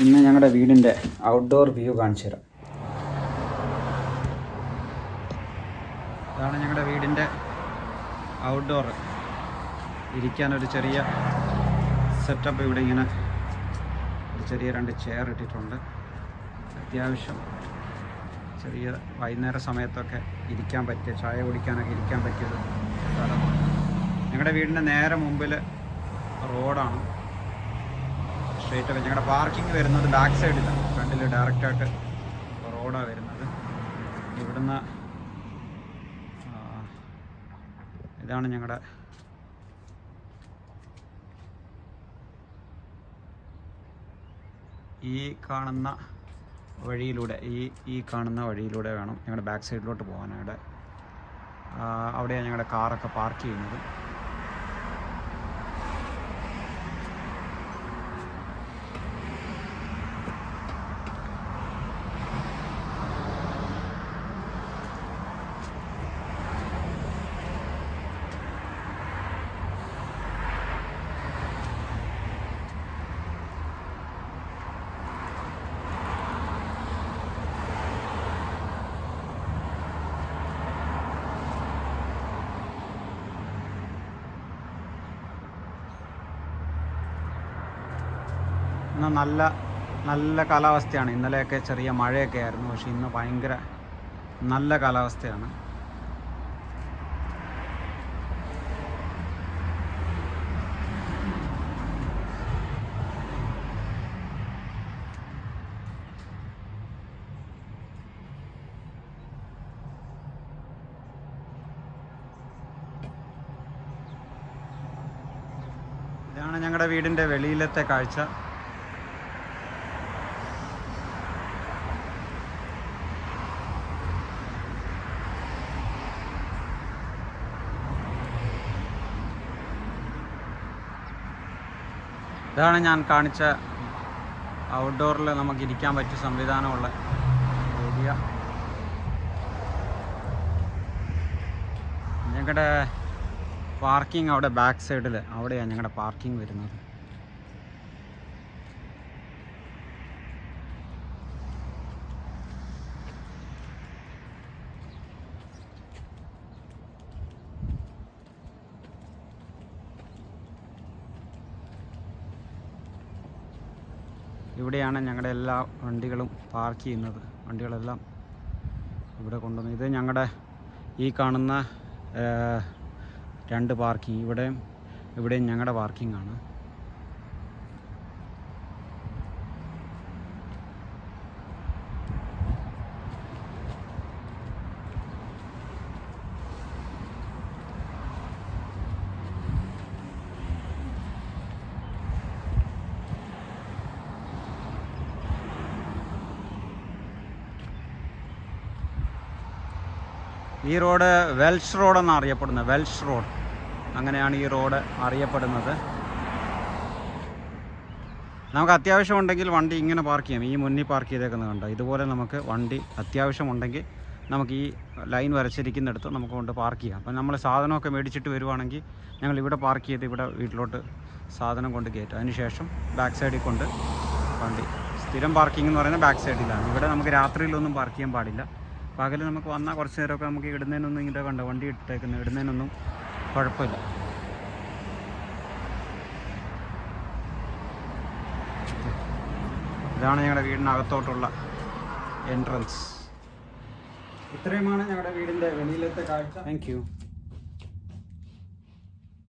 ഇന്ന് ഞങ്ങളുടെ വീടിന്റെ ഔട്ട്ഡോർ വ്യൂ കാണിച്ചു തരാം. ഇതാണ് ഞങ്ങളുടെ വീടിന്റെ ഔട്ട്ഡോർ ഇരിക്കാനൊരു ചെറിയ സെറ്റപ്പ് ഇവിടെ ഇങ്ങനെ ഒരു ചെറിയ രണ്ട് ചെയർ ഇട്ടിട്ടുണ്ട്. അത്യാവശ്യം ചെറിയ വൈകുന്നേര സമയത്തൊക്കെ ഇരിക്കാൻ പറ്റിയ ചായ കുടിക്കാനൊക്കെ ഇരിക്കാൻ പറ്റിയൊരു സ്ഥലമാണ്. ഞങ്ങളുടെ വീടിന്റെ നേരെ മുമ്പിൽ റോഡാണ്. സ്ട്രേറ്റ് ഒക്കെ ഞങ്ങളുടെ പാർക്കിംഗ് വരുന്നത് ബാക്ക് സൈഡിലാണ് ഫ്രണ്ടിൽ ഡയറക്റ്റായിട്ട് റോഡാണ് വരുന്നത്. ഇവിടുന്ന് ഇതാണ് ഞങ്ങളുടെ ഈ കാണുന്ന വഴിയിലൂടെ ഈ ഈ കാണുന്ന വഴിയിലൂടെ വേണം ഞങ്ങളുടെ ബാക്ക് സൈഡിലോട്ട് പോകാനായിട്ട്. അവിടെയാണ് ഞങ്ങളുടെ കാറൊക്കെ പാർക്ക് ചെയ്യുന്നത്. ഇന്ന് നല്ല നല്ല കാലാവസ്ഥയാണ്. ഇന്നലെയൊക്കെ ചെറിയ മഴയൊക്കെ ആയിരുന്നു. പക്ഷെ ഇന്ന് ഭയങ്കര നല്ല കാലാവസ്ഥയാണ്. ഇതാണ് ഞങ്ങളുടെ വീടിന്റെ വെളിയിലത്തെ കാഴ്ച. ഇതാണ് ഞാൻ കാണിച്ച ഔട്ട്ഡോറിൽ നമുക്ക് ഇരിക്കാൻ പറ്റിയ സംവിധാനമുള്ള ഏരിയ ഞങ്ങളുടെ പാർക്കിംഗ് അവിടെ ബാക്ക് സൈഡിൽ അവിടെയാണ് ഞങ്ങളുടെ പാർക്കിംഗ് വരുന്നത്. ഇവിടെയാണ് ഞങ്ങളുടെ എല്ലാ വണ്ടികളും പാർക്ക് ചെയ്യുന്നത്. വണ്ടികളെല്ലാം ഇവിടെ കൊണ്ടുവന്ന് ഇത് ഞങ്ങളുടെ ഈ കാണുന്ന രണ്ട് പാർക്കിംഗ്. ഇവിടെയും ഇവിടെയും ഞങ്ങളുടെ പാർക്കിംഗ് ആണ്. ഈ റോഡ് വെൽഷ് റോഡ് എന്നാണ് അറിയപ്പെടുന്നത് വെൽഷ് റോഡ്. അങ്ങനെയാണ് ഈ റോഡ് അറിയപ്പെടുന്നത്. നമുക്ക് അത്യാവശ്യം ഉണ്ടെങ്കിൽ വണ്ടി ഇങ്ങനെ പാർക്ക് ചെയ്യാം. ഈ മുന്നിൽ പാർക്ക് ചെയ്തേക്കുന്നത് കണ്ടോ? ഇതുപോലെ നമുക്ക് വണ്ടി അത്യാവശ്യം ഉണ്ടെങ്കിൽ നമുക്ക് ഈ ലൈൻ വരച്ചിരിക്കുന്നിടത്ത് നമുക്ക് കൊണ്ട് പാർക്ക് ചെയ്യാം. അപ്പം നമ്മൾ സാധനമൊക്കെ മേടിച്ചിട്ട് വരുവാണെങ്കിൽ ഞങ്ങൾ ഇവിടെ പാർക്ക് ചെയ്ത് ഇവിടെ വീട്ടിലോട്ട് സാധനം കൊണ്ട് കയറ്റും. അതിനുശേഷം ബാക്ക് സൈഡിൽ കൊണ്ട് വണ്ടി. സ്ഥിരം പാർക്കിംഗ് എന്ന് പറയുന്നത് ബാക്ക് സൈഡിലാണ്. ഇവിടെ നമുക്ക് രാത്രിയിലൊന്നും പാർക്ക് ചെയ്യാൻ പാടില്ല. പകൽ നമുക്ക് വന്നാൽ കുറച്ച് നേരമൊക്കെ നമുക്ക് ഇടുന്നതിനൊന്നും ഇങ്ങനെ കണ്ട? വണ്ടി ഇട്ടേക്കുന്നത് ഇടുന്നതിനൊന്നും കുഴപ്പമില്ല. ഇതാണ് ഞങ്ങളുടെ വീടിനകത്തോട്ടുള്ള എൻട്രൻസ് ഇത്രയുമാണ് ഞങ്ങളുടെ വീടിന്റെ വെളിയിലത്തെ കാഴ്ച. താങ്ക്